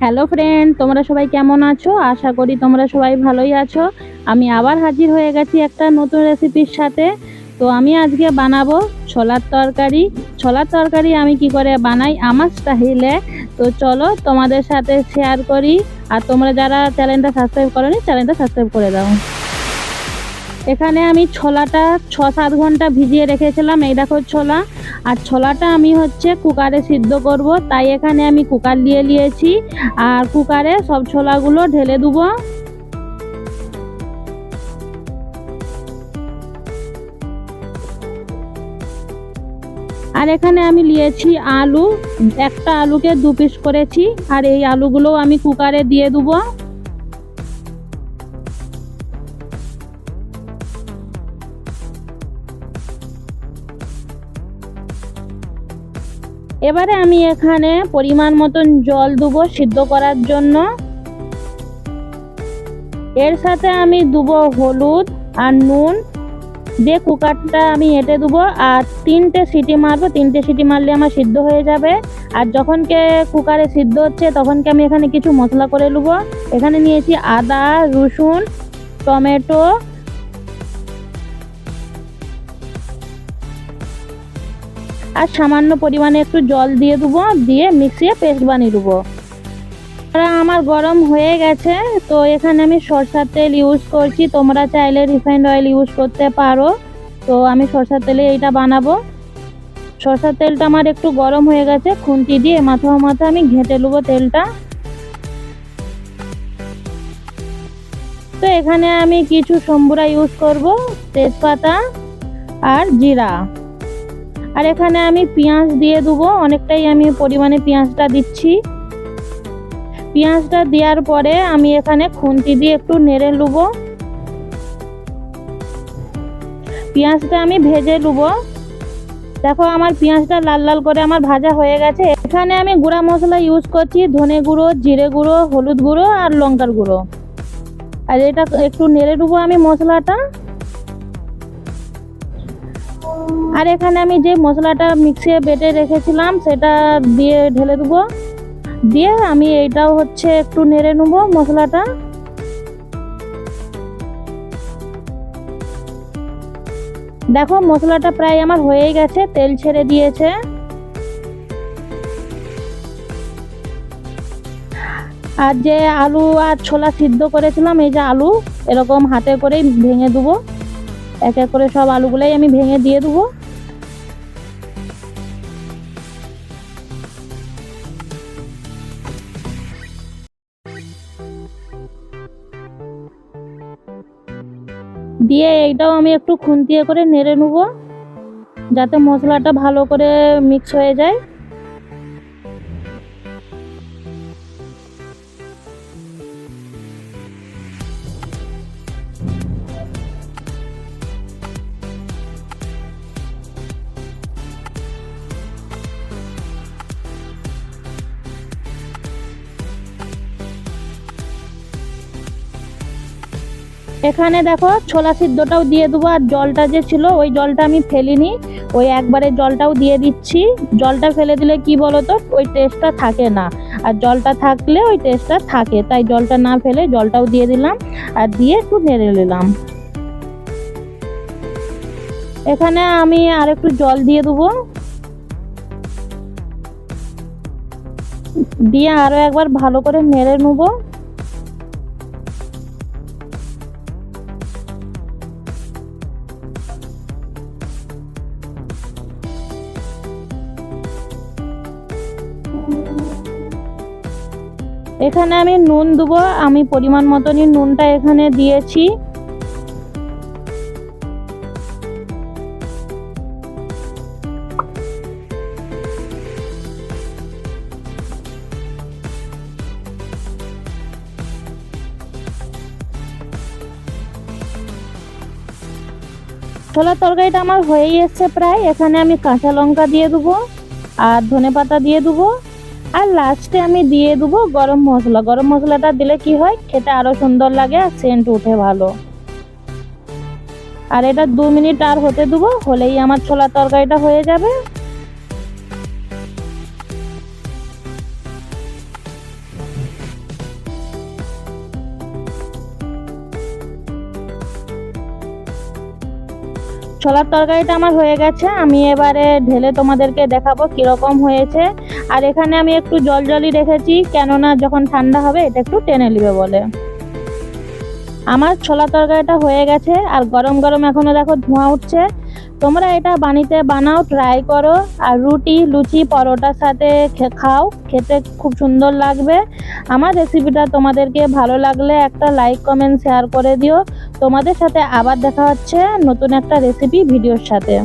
Hello friend তোমরা সবাই কেমন আছো? আশা করি তোমরা সবাই ভালোই আছো। আমি আবার হাজির হয়ে গেছি একটা নতুন রেসিপির সাথে। তো আমি আজকে বানাবো ছোলার তরকারি। ছোলার তরকারি আমি কি করে বানাই? আমার স্টাইলে তো চলো তোমাদের সাথে শেয়ার করি। আর তোমরা যারা চ্যানেলটা সাবস্ক্রাইব করোনি চ্যানেলটা সাবস্ক্রাইব করে দাও। এখানে আমি ছোলাটা ছ সাত ঘণ্টা ভিজিয়ে রেখেছিলাম। এই দেখো ছোলা। আর ছোলাটা আমি হচ্ছে কুকারে সিদ্ধ করব। তাই এখানে আমি কুকার নিয়ে নিয়েছি আর কুকারে সব ছোলাগুলো ঢেলে দেবো। আর এখানে আমি নিয়েছি আলু। একটা আলুকে দু পিস করেছি। আর এই আলুগুলো আমি কুকারে দিয়ে দেবো। এবারে আমি এখানে পরিমাণ মতন জল দেবো সিদ্ধ করার জন্য। এর সাথে আমি দেবো হলুদ আর নুন দিয়ে কুকারটা আমি এঁটে দেবো আর তিনটে সিটি মারবো, তিনটে সিটি মারলে আমার সিদ্ধ হয়ে যাবে। আর যখনকে কুকারে সিদ্ধ হচ্ছে তখনকে আমি এখানে কিছু মশলা করে নেব এখানে নিয়েছি আদা, রসুন, টমেটো আর সামান্য পরিমাণে একটু জল দিয়ে দেবো দিয়ে মিক্সিয়ে পেস্ট বানিয়ে দেবো আমার গরম হয়ে গেছে, তো এখানে আমি সরষার তেল ইউজ করছি। তোমরা চাইলে রিফাইন্ড অয়েল ইউজ করতে পারো। তো আমি সরষার তেলে এইটা বানাবো। সরষার তেলটা আমার একটু গরম হয়ে গেছে, খুন্তি দিয়ে মাথা মাথা আমি ঘেঁটে নেব তেলটা। তো এখানে আমি কিছু সম্বুরা ইউজ করব, তেজপাতা আর জিরা। আর এখানে আমি পেঁয়াজ দিয়ে দেবো, অনেকটাই আমি পরিমাণে পেঁয়াজটা দিচ্ছি। পেঁয়াজটা দেওয়ার পরে আমি এখানে খুন্তি দিয়ে একটু নেড়ে নেব পেঁয়াজটা আমি ভেজে নেব দেখো আমার পেঁয়াজটা লাল লাল করে আমার ভাজা হয়ে গেছে। এখানে আমি গুঁড়া মশলা ইউজ করছি, ধনে গুঁড়ো, জিরে গুঁড়ো, হলুদ গুঁড়ো আর লঙ্কার গুঁড়ো। আর এটা একটু নেড়ে নেব আমি মশলাটা। আর এখানে আমি যে মশলাটা মিক্সিয়ে বেটে রেখেছিলাম, সেটা দিয়ে ঢেলে দেবো। দিয়ে আমি এইটাও হচ্ছে একটু নেড়ে নেব মশলাটা। দেখো, মশলাটা প্রায় আমার হয়েই গেছে, তেল ছেড়ে দিয়েছে। আর যে আলু আর ছোলা সিদ্ধ করেছিলাম, এই যে আলু, এরকম হাতে করেই ভেঙে দেবো। এক এক করে সব আলুগুলাই আমি ভেঙে দিয়ে দেবো। দিয়ে এইটাও আমি একটু খুন্তিয়ে করে নেড়ে নেব, যাতে মশলাটা ভালো করে মিক্স হয়ে যায়। এখানে দেখো ছোলা সিদ্ধটাও দিয়ে দেবো, আর জলটা যে ছিল ওই জলটা আমি ফেলিনি। ওই একবারে জলটাও দিয়ে দিচ্ছি। জলটা ফেলে দিলে কি বলতো? ওই টেস্টটা থাকে না। আর জলটা থাকলে ওই টেস্টটা থাকে। তাই জলটা না ফেলে জলটাও দিয়ে দিলাম, আর দিয়ে একটু নেড়ে নিলাম। এখানে আমি আর একটু জল দিয়ে দেবো। দিয়ে আরও একবার ভালো করে নেড়ে নেব। এখানে আমি নুন দেবো। আমি পরিমাণ মতনই নুনটা এখানে দিয়েছি। ছোলার তরকারিটা আমার হয়েই এসছে প্রায়। এখানে আমি কাঁচা লঙ্কা দিয়ে দেবো আর ধনে পাতা দিয়ে দেবো। আর লাস্টে আমি দিয়ে দেবো গরম মশলা। গরম মশলাটা দিলে কি হয়? খেতে আরও সুন্দর লাগে আর সেন্ট উঠে ভালো। আর এটা দু মিনিট আর হতে দেবো, হলেই আমার ছোলার তরকারিটা হয়ে যাবে। ছোলার তরকারিটা আমার হয়ে গেছে, আমি এবারে ঢেলে তোমাদেরকে দেখাবো কীরকম হয়েছে। আর এখানে আমি একটু জল জলই রেখেছি, কেননা যখন ঠান্ডা হবে এটা একটু টেনে নেবে বলে। আমার ছোলা তরকারিটা হয়ে গেছে, আর গরম গরম এখনও দেখো ধোঁয়া উঠছে। তোমরা এটা বানিতে বানাও ট্রাই করো, আর রুটি, লুচি, পরোটার সাথে খাও, খেতে খুব সুন্দর লাগবে। আমার রেসিপিটা তোমাদেরকে ভালো লাগলে একটা লাইক কমেন্ট শেয়ার করে দিও। তোমাদের সাথে আবার দেখা হচ্ছে নতুন একটা রেসিপি ভিডিওর সাথে।